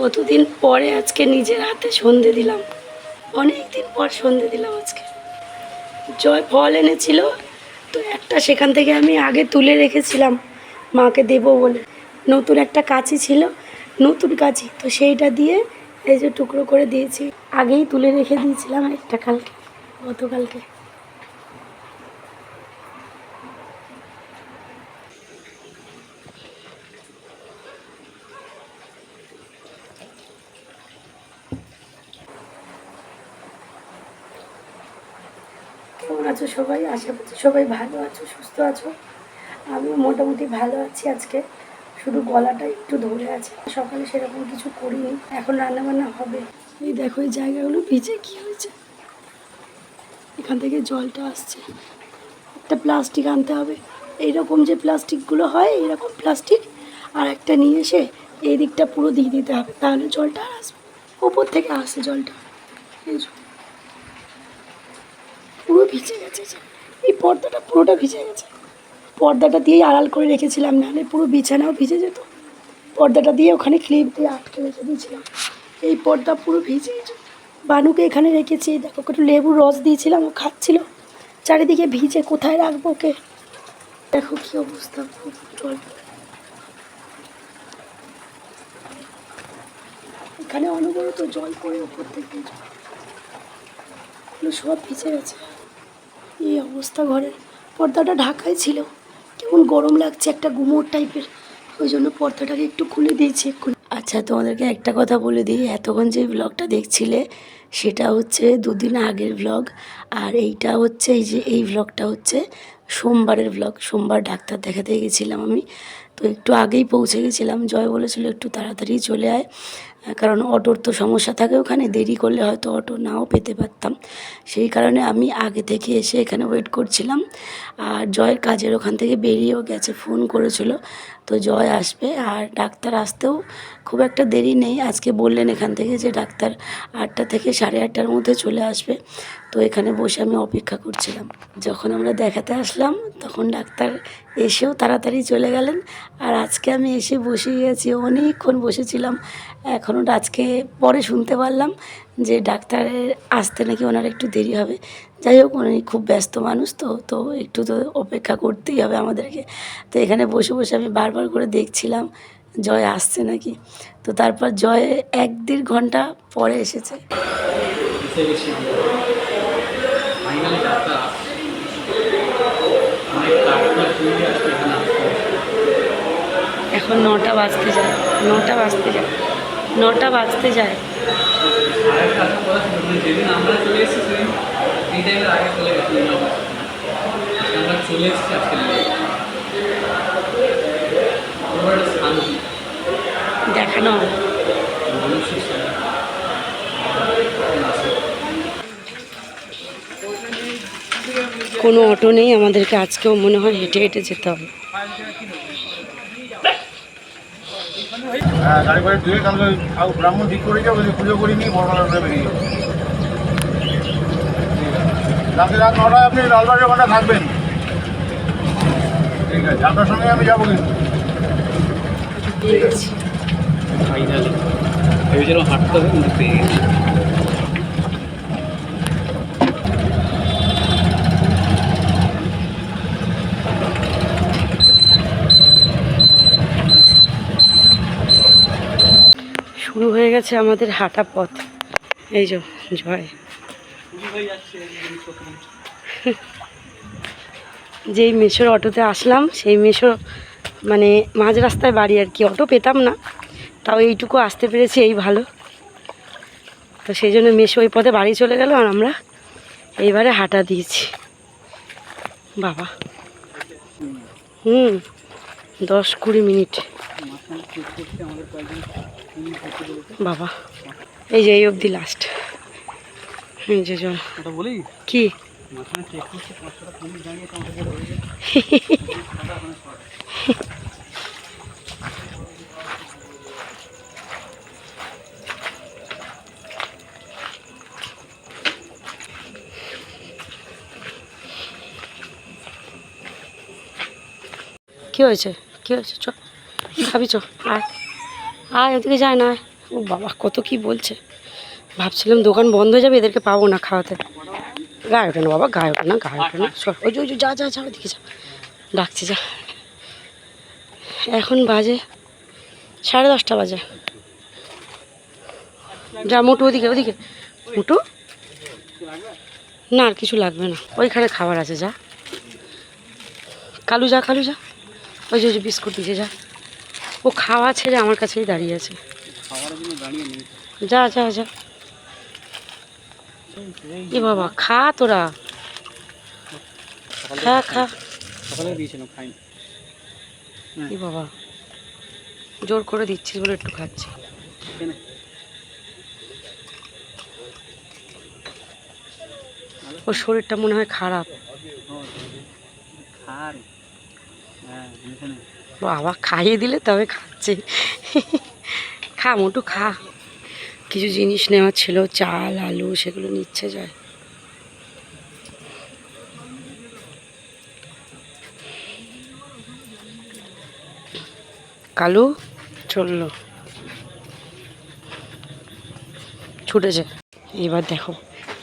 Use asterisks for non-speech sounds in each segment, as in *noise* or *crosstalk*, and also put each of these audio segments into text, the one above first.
কতদিন পরে আজকে নিজের হাতে সন্ধে দিলাম? অনেক দিন পর সন্ধে দিলাম আজকে। জয় ফল এনেছিল, তো একটা সেখান থেকে আমি আগে তুলে রেখেছিলাম, মাকে দেবো বলে। নতুন একটা কাঁচি ছিল, নতুন কাঁচি, তো সেইটা দিয়ে এই যে টুকরো করে দিয়েছি। আগেই তুলে রেখে দিয়েছিলাম একটা কালকে, গতকালকে। কেমন আছো সবাই? আশা করছি সবাই ভালো আছো, সুস্থ আছো। আমিও মোটামুটি ভালো আছি আজকে। শুধু গলাটা একটু ধরে আছে। সকালে সেরকম কিছু করিনি। এখন রান্না বান্না হবে। এই দেখো, এই জায়গাগুলো ভিজে কি হয়েছে? এখান থেকে জলটা আসছে। একটা প্লাস্টিক আনতে হবে। এইরকম যে প্লাস্টিকগুলো হয়, এইরকম প্লাস্টিক। আর একটা নিয়ে এসে এই দিকটা পুরো দিয়ে দিতে হবে। তাহলে জলটা আর আসবে ওপর থেকে আসে জলটা। এই যে। পুরো ভিজে গেছে। এই পর্দাটা পুরোটা ভিজে গেছে। পর্দাটা দিয়েই আড়াল করে রেখেছিলাম নাহলে পুরো বিছানাও ভিজে যেত। পর্দাটা দিয়ে ওখানে ক্লিপ দিয়ে আটকে রেখে দিয়েছিলাম। এই পর্দা পুরো ভিজে বানুকে এখানে রেখেছি, দেখো একটু লেবুর রস দিয়েছিলাম, ও খাচ্ছিল। চারিদিকে ভিজে কোথায় রাখব ওকে? দেখো কী অবস্থা জল। এখানে অনবরত জল পড়ে ওপর থেকে। সব ভিজে গেছে। এই অবস্থা ঘরের। পর্দাটা ঢাকাই ছিল। কেমন গরম লাগছে একটা গুমোর টাইপের। ওই জন্য পর্দাটাকে একটু খুলে দিয়েছি এক্ষুনি। আচ্ছা তোমাদেরকে একটা কথা বলে দিই। এতক্ষণ যে ব্লগটা দেখছিলে, সেটা হচ্ছে দুদিন আগের ব্লগ আর এইটা হচ্ছে, এই যে এই ব্লগটা হচ্ছে সোমবারের ব্লগ সোমবার ডাক্তার দেখাতে গেছিলাম আমি। তো একটু আগেই পৌঁছে গেছিলাম। জয় বলেছিল একটু তাড়াতাড়ি চলে আয়। কারণ অটোর তো সমস্যা থাকে ওখানে, দেরি করলে হয়তো অটো নাও পেতে পারতাম। সেই কারণে আমি আগে থেকে এসে এখানে ওয়েট করছিলাম। আর জয়ের কাজের ওখান থেকে বেরিয়েও গেছে ফোন করেছিল। তো জয় আসবে, আর ডাক্তার আসতেও খুব একটা দেরি নেই। আজকে বললেন এখান থেকে যে ডাক্তার আটটা থেকে সাড়ে আটটার মধ্যে চলে আসবে। তো এখানে বসে আমি অপেক্ষা করছিলাম। যখন আমরা দেখাতে আসলাম, তখন ডাক্তার এসেও তাড়াতাড়ি চলে গেলেন। আর আজকে আমি এসে বসে গেছি, অনেকক্ষণ বসেছিলাম। এখনও আজকে পরে শুনতে পারলাম যে ডাক্তারের আসতে নাকি ওনার একটু দেরি হবে। যাই হোক, উনি খুব ব্যস্ত মানুষ তো তো একটু তো অপেক্ষা করতেই হবে আমাদেরকে। তো এখানে বসে বসে আমি বারবার করে দেখছিলাম, জয় আসছে নাকি? তো তারপর জয় এক দেড় ঘণ্টা পরে এসেছে। ফাইনালি ডাক্তার আসছে অনেক ডাক্তার চলে আসছে এখানে এখন নটা বাজতে যায় নটা বাজতে যায় নটা বাজতে যায়। আরেকটা আসার কথা ছিল যেদিন আমরা চলে এসেছি সেদিন এই টাইমের আগে চলে গেছি আমরা চলে এসেছি আজকে পুরো একটা শান্তি দেখানো কোনো অটো নেই আমাদেরকে আজকেও মনে হয় হেঁটে হেঁটে যেতে হবে। হ্যাঁ ব্রাহ্মণ ঠিক করে পুজো করি নিয়ে বড়মালা করে বেরিয়ে যাব। রাতে রাত নটায় আপনি লালবাগের ওখানে থাকবেন। ঠিক আছে আপনার সঙ্গে আমি যাব কিন্তু। গেছি ফাইনালি ভেবেছিলাম হাঁটতে হবে কিন্তু পেয়ে গেছি। শুরু হয়ে গেছে আমাদের হাঁটা পথ। এই যে, জয়। যেই মেশোর অটোতে আসলাম, সেই মেশো মানে মাঝ রাস্তায় বাড়ি আর কি। অটো পেতাম না, তাও এইটুকু আসতে পেরেছি, এই ভালো। তো সেই জন্য মেশো ওই পথে বাড়ি চলে গেল আর আমরা এইবারে হাঁটা দিয়েছি। বাবা। হুম, দশ কুড়ি মিনিট। বাবা এই যে এই অবধি লাস্ট এই যে চল কি? কি হয়েছে? কি হয়েছে? চ। খাবি চ আয়। আয় ওদিকে যায় না। ও বাবা, কত কি বলছে। ভাবছিলাম দোকান বন্ধ হয়ে যাবে, এদেরকে পাবো না খাওয়াতে। গায়ে ওঠে না বাবা, গায়ে ওঠে না, গায়ে ওঠে না। সর ওই যে ওই যে, যা যা যা ওদিকে যা। ডাকছি, যা। এখন বাজে সাড়ে দশটা বাজে। যা, মোটু ওদিকে ওদিকে। মোটু? না, আর কিছু লাগবে না। ওইখানে খাবার আছে, যা। কালু যা কালু যা। ওই যে বিস্কুট দিছে যা। ও খাওয়া ছেড়ে আমার কাছেই দাঁড়িয়ে আছে। যা যা যা। এ বাবা, খা তোরা। খা খা। এ বাবা, জোর করে দিচ্ছিস বলে একটু খাচ্ছি। ওর শরীরটা মনে হয় খারাপ। খার হ্যাঁ বাবা, খাইয়ে দিলে তবে খাচ্ছে। খা মোটু, খা। কিছু জিনিস নেওয়ার ছিল, চাল, আলু, সেগুলো নিচ্ছে যায়। কালু, চলল। ছুটেছে। এবার দেখো,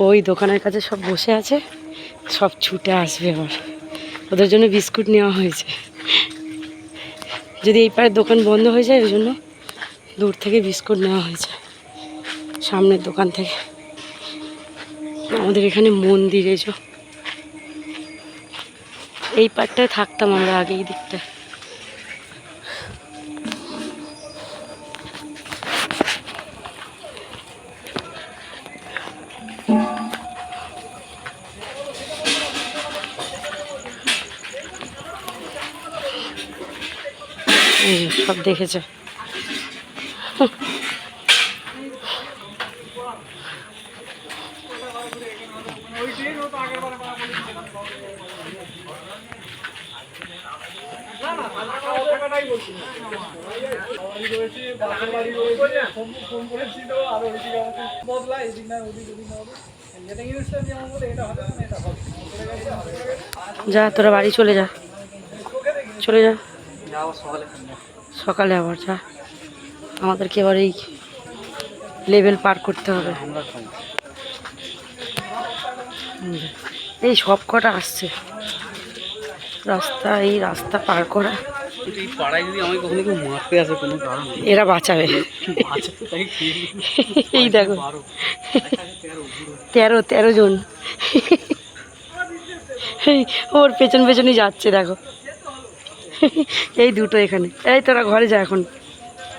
ওই দোকানের কাছে সব বসে আছে, সব ছুটে আসবে এবার ওদের জন্য বিস্কুট নেওয়া হয়েছে। যদি এই পারে দোকান বন্ধ হয়ে যায়, ওই জন্য দূর থেকে বিস্কুট নেওয়া হয়েছে, সামনের দোকান থেকে। আমাদের এখানে মন্দির এসো এই পারটায় থাকতাম আমরা আগে এই দিকটায়। সব দেখেছে। যা তোরা বাড়ি চলে যা। চলে যা। সকালে আবার যা। আমাদেরকে এবার এই লেভেল পার করতে হবে। এই সব কটা আসছে। রাস্তা এই রাস্তা পার করা। এরা বাঁচাবে। এই দেখো। তেরো তেরো তেরো জন। ওর পেছন পেছনই যাচ্ছে দেখো। *laughs* এই দুটো এখানে। এই তোরা ঘরে যা এখন।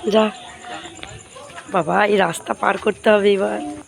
যা। বাবা, এই রাস্তা পার করতে হবে এবার।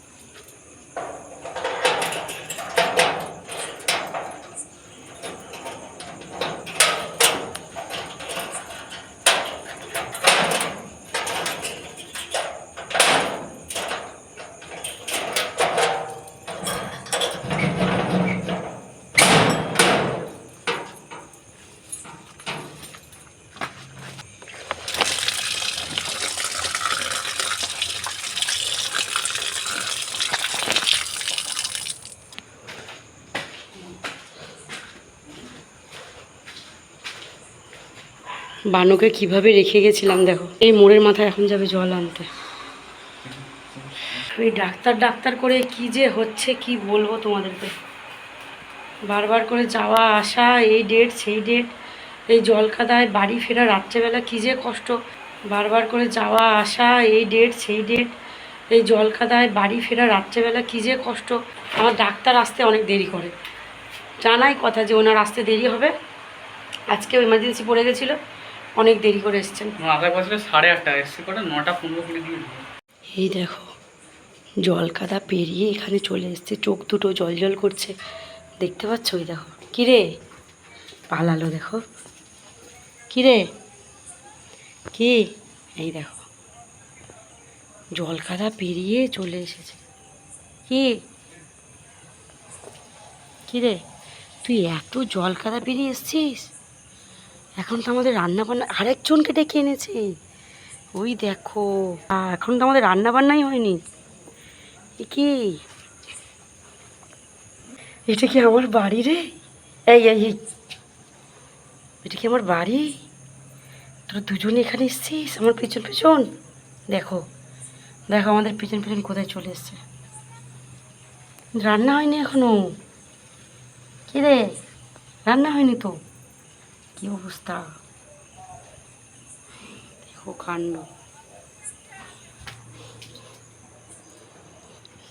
বানুকে কীভাবে রেখে গেছিলাম দেখো। এই মোড়ের মাথায় এখন যাবে জল আনতে। ওই ডাক্তার ডাক্তার করে কি যে হচ্ছে, কি বলব তোমাদেরকে? বারবার করে যাওয়া, আসা, এই ডেট সেই ডেট এই জল কাদায় বাড়ি ফেরা রাত্রেবেলা কী যে কষ্ট। বারবার করে যাওয়া, আসা, এই ডেট সেই ডেট এই জল কাদায় বাড়ি ফেরা রাত্রেবেলা কী যে কষ্ট। আমার ডাক্তার আসতে অনেক দেরি করে। জানাই কথা যে ওনার আসতে দেরি হবে। আজকেও এমার্জেন্সি পড়ে গেছিল। অনেক দেরি করে এসছেন। আগে বছরে সাড়ে আটটা এসছে কটা নটা পনেরো কুড়ি দিয়ে এই দেখো জল কাদা পেরিয়ে এখানে চলে এসছে চোখ দুটো জল জল করছে। দেখতে পাচ্ছ? ওই দেখো কিরে? পালালো দেখো। কিরে? কি? এই দেখো জল কাদা পেরিয়ে চলে এসেছে। কি? কিরে? তুই এত জল কাদা পেরিয়ে এসছিস? এখন তো আমাদের রান্না বান্না আরেকজনকে ডেকে এনেছে। ওই দেখো। এখন তো আমাদের রান্না বান্নাই হয়নি কি? এটা কি আমার বাড়ি রে? এই এই। এটা কি আমার বাড়ি? তোরা দুজনে এখানে এসছিস? আমার পিছন পিছন। দেখো। দেখো আমাদের পিছন পিছন কোথায় চলে এসছে। রান্না হয়নি এখনও। কি রে? রান্না হয়নি তো? কি অবস্থা? দেখো কাণ্ড।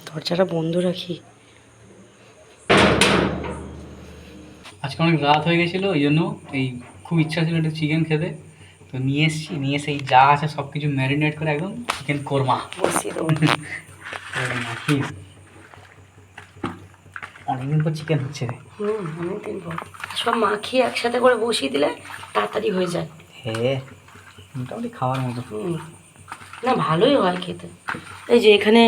দরজাটা বন্ধ রাখি। আজকে অনেক রাত হয়ে গেছিল ওই জন্য এই খুব ইচ্ছা ছিল একটু চিকেন খেতে। তো নিয়ে এসেছি নিয়ে এসে এই যা আছে সব কিছু ম্যারিনেট করে একদম চিকেন কোরমা অনেকদিন পর চিকেন হচ্ছে রে। অনেকদিন পর। সব মাখিয়ে একসাথে করে বসিয়ে দিলে তাড়াতাড়ি হয়ে যায়। হ্যাঁ মোটামুটি খাওয়ার মতো। হুম। না ভালোই হয় খেতে। এই যে এখানে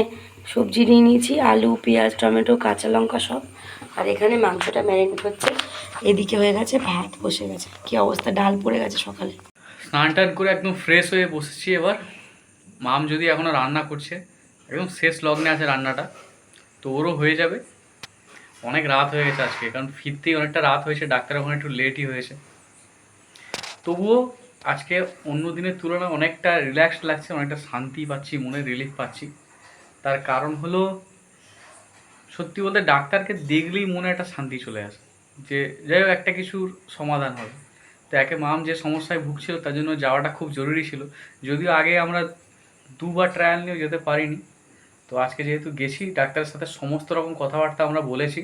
সবজি নিয়ে নিয়েছি আলু পেঁয়াজ টমেটো কাঁচা লঙ্কা সব। আর এখানে মাংসটা ম্যারিনেট হচ্ছে। এদিকে হয়ে গেছে ভাত বসে গেছে। কি অবস্থা? ডাল পড়ে গেছে সকালে। স্নান টান করে একদম ফ্রেশ হয়ে বসেছি এবার। মাম যদি এখনও রান্না করছে একদম শেষ লগ্নে আছে রান্নাটা তো ওরও হয়ে যাবে। অনেক রাত হয়ে গেছে আজকে, কারণ ফিরতেই অনেকটা রাত হয়েছে, ডাক্তার ওখানে একটু লেটই হয়েছে। তবুও আজকে অন্য দিনের তুলনায় অনেকটা রিল্যাক্স লাগছে, অনেকটা শান্তি পাচ্ছি, মনে রিলিফ পাচ্ছি। তার কারণ হলো, সত্যি বলতে ডাক্তারকে দেখলেই মনে একটা শান্তি চলে আসে, যে যাই হোক একটা কিছুর সমাধান হবে। তো একে মাম যে সমস্যায় ভুগছিল তার জন্য যাওয়াটা খুব জরুরি ছিল। যদিও আগে আমরা দুবার ট্রায়াল নিয়েও যেতে পারিনি তো আজকে যেহেতু গেছি, ডাক্তারের সাথে সমস্ত রকম কথাবার্তা আমরা বলেছি।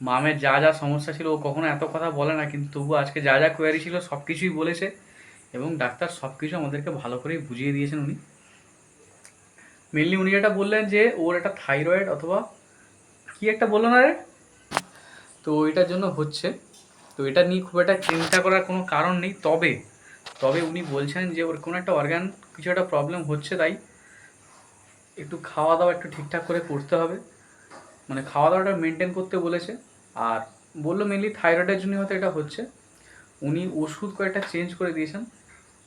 মামের যা যা সমস্যা ছিল, ও কখনো এত কথা বলে না, কিন্তু তবু আজকে যা যা কোয়ারি ছিল, সব কিছুই বলেছে এবং ডাক্তার সব কিছু আমাদেরকে ভালো করেই বুঝিয়ে দিয়েছেন উনি। মেনলি উনি যেটা বললেন যে, ওর একটা থাইরয়েড অথবা কি একটা বলল না রে? তো ওইটার জন্য হচ্ছে। তো এটা নিয়ে খুব একটা চিন্তা করার কোনো কারণ নেই। তবে তবে উনি বলছেন যে, ওর কোনো একটা অর্গান কিছু একটা প্রবলেম হচ্ছে তাই একটু খাওয়া দাওয়া একটু ঠিকঠাক করে করতে হবে। মানে খাওয়া দাওয়াটা মেনটেন করতে বলেছে। আর বলল মেনলি থাইরয়েডের জন্য হয়তো এটা হচ্ছে। উনি ওষুধ কয়েকটা চেঞ্জ করে দিয়েছেন।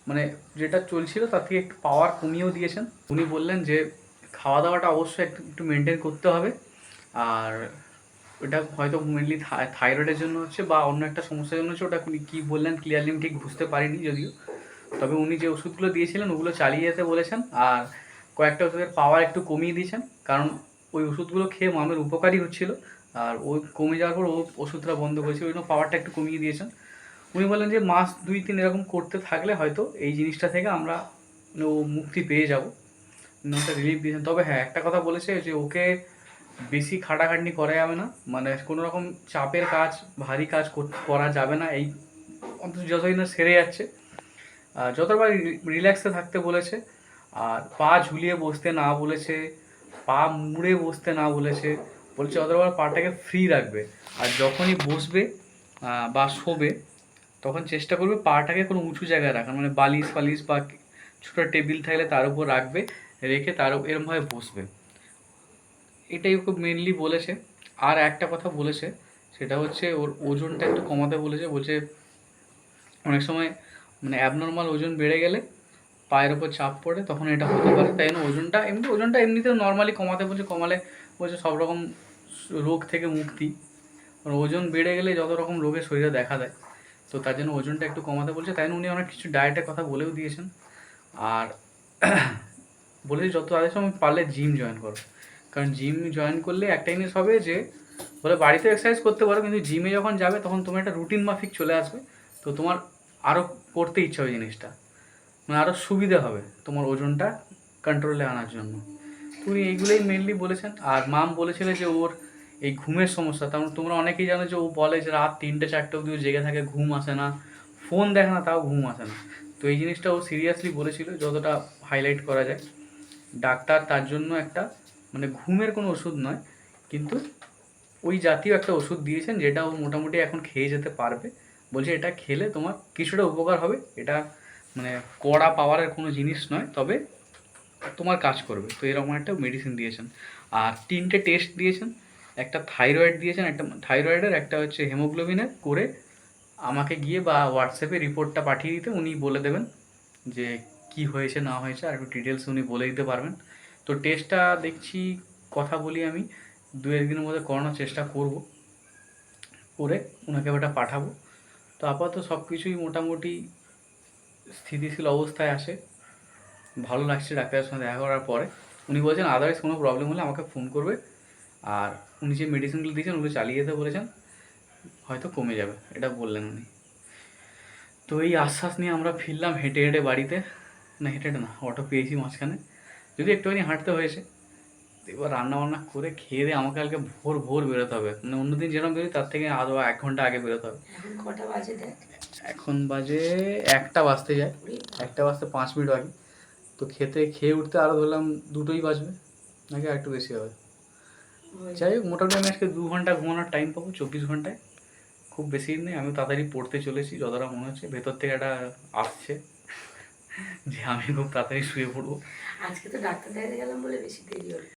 মানে যেটা চলছিল তার থেকে একটু পাওয়ার কমিয়েও দিয়েছেন। উনি বললেন যে খাওয়া দাওয়াটা অবশ্যই একটু একটু মেনটেন করতে হবে। আর ওটা হয়তো মেনলি থাইরয়েডের জন্য হচ্ছে বা অন্য একটা সমস্যার জন্য হচ্ছে, ওটা উনি কী বললেন ক্লিয়ারলি আমি ঠিক বুঝতে পারিনি যদিও। তবে উনি যে ওষুধগুলো দিয়েছিলেন, ওগুলো চালিয়ে যেতে বলেছেন। আর কয়েকটা ওষুধের পাওয়ার একটু কমিয়ে দিয়েছেন, কারণ ওই ওষুধগুলো খেয়ে মামের উপকারই হচ্ছিল, আর ওই কমে যাওয়ার পর ও ওষুধটা বন্ধ করেছে ওই জন্য পাওয়ারটা একটু কমিয়ে দিয়েছেন। উনি বললেন যে মাস দুই তিন এরকম করতে থাকলে হয়তো এই জিনিসটা থেকে আমরা ও মুক্তি পেয়ে যাব। ওটা রিলিফ দিয়েছেন। তবে হ্যাঁ একটা কথা বলেছে যে ওকে বেশি খাটাখাটনি করা যাবে না মানে কোনো রকম চাপের কাজ, ভারী কাজ কর- যাবে না, এই অন্তত যতদিন সেরে যাচ্ছে। যতবার রিল্যাক্সে থাকতে বলেছে আর পা ঝুলিয়ে বসতে না বলেছে, পা মুড়ে বসতে না বলেছে, বলছে যতবার পাটাকে ফ্রি রাখবে। আর যখনই বসবে বা শোবে, তখন চেষ্টা করবে পাটাকে কোনো উঁচু জায়গায় রাখার মানে বালিশ ফালিশ বা ছোটো টেবিল থাকলে তার উপর রাখবে, রেখে তার এরমভাবে বসবে। এটাই ওকে মেনলি বলেছে। আর একটা কথা বলেছে, সেটা হচ্ছে ওর ওজনটা একটু কমাতে বলেছে, বলছে অনেক সময় মানে অ্যাবনর্মাল ওজন বেড়ে গেলে পায়ের ওপর চাপ পড়ে, তখন এটা হতে পারে। তাই জন্য ওজনটা এমনি, ওজনটা এমনিতে নর্মালি কমাতে বলছে, কমালে বলছে সব রকম রোগ থেকে মুক্তি। ওজন বেড়ে গেলে যত রকম রোগে শরীরে দেখা দেয়। তো তার জন্য ওজনটা একটু কমাতে বলছে। তাই জন্য উনি অনেক কিছু ডায়েটের কথা বলেও দিয়েছেন। আর *coughs* বলেছে যত তাদের সময় পারলে জিম জয়েন করো। কারণ জিম জয়েন করলে একটা জিনিস হবে যে, বলে বাড়িতে এক্সারসাইজ করতে পারো, কিন্তু জিমে যখন যাবে, তখন তোমার একটা রুটিন মাফিক চলে আসবে। তো তোমার আরও করতে ইচ্ছা হবে জিনিসটা। মানে আরও সুবিধে হবে তোমার ওজনটা কন্ট্রোলে আনার জন্য। উনি এইগুলোই মেনলি বলেছেন। আর মাম বলেছিল যে ওর এই ঘুমের সমস্যা। তেমন তোমরা অনেকেই জানো যে ও বলে যে রাত তিনটে, চারটে অবধি জেগে থাকে, ঘুম আসে না। ফোন দেখে না, তাও ঘুম আসে না। তো এই জিনিসটা ও সিরিয়াসলি বলেছিল, যতটা হাইলাইট করা যায়। ডাক্তার তার জন্য একটা মানে ঘুমের কোনো ওষুধ নয়, কিন্তু ওই জাতীয় একটা ওষুধ দিয়েছেন, যেটা ও মোটামুটি এখন খেয়ে যেতে পারবে। বলছে এটা খেলে তোমার কিছুটা উপকার হবে। এটা মানে কড়া পাওয়ারের কোনো জিনিস নয়, তবে তোমার কাজ করবে। তো এরকম একটা মেডিসিন দিয়েছেন। আর তিনটে টেস্ট দিয়েছেন। একটা থাইরয়েড দিয়েছেন, একটা থাইরয়েডের একটা হচ্ছে হেমোগ্লোবিনের করে আমাকে গিয়ে বা হোয়াটসঅ্যাপে রিপোর্টটা পাঠিয়ে দিতে, উনি বলে দেবেন যে কি হয়েছে, না হয়েছে, আর একটু ডিটেলস উনি বলে দিতে পারবেন। তো টেস্টটা দেখছি, কথা বলি আমি, দু একদিনের মধ্যে করানোর চেষ্টা করব। করে ওনাকে ওটা পাঠাবো। তো আপাতত সব কিছুই মোটামুটি স্থিতিশীল অবস্থায় আসে। ভালো লাগছে ডাক্তারের সঙ্গে দেখা করার পরে। উনি বলছেন আদারওয়াইজ কোনো প্রবলেম হলে আমাকে ফোন করবে। আর উনি যে মেডিসিনগুলো দিয়েছেন, ওগুলো চালিয়ে যেতে বলেছেন, হয়তো কমে যাবে। এটা বললেন উনি। তো এই আশ্বাস নিয়ে আমরা ফিরলাম হেঁটে হেঁটে বাড়িতে। না, হেঁটে হেঁটে না, অটো পেয়েছি মাঝখানে। যদি একটুখানি হাঁটতে হয়েছে। এবার রান্না বান্না করে খেয়ে দিয়ে আমাকে কালকে ভোর ভোর বেরোতে হবে। মানে অন্যদিন যেরকম বেরোই তার থেকে আরও এক ঘণ্টা আগে বেরোতে হবে। এখন কটা বাজে দেখ? এখন বাজে একটা বাজতে যায়। একটা বাজতে পাঁচ মিনিট বাকি। তো খেতে খেয়ে উঠতে আরও ধরলাম দুটোই বাজবে নাকি আর একটু বেশি হবে। যাই হোক মোটামুটি আমি আজকে দু ঘণ্টা ঘুমানোর টাইম পাবো চব্বিশ ঘন্টায়। খুব বেশি নেই আমি তাড়াতাড়ি পড়তে চলেছি যতটা মনে হচ্ছে ভেতর থেকে একটা আসছে যে আমি খুব তাড়াতাড়ি শুয়ে পড়ব। আজকে তো ডাক্তার দেখাতে গেলাম বলে বেশি দেরি হলো।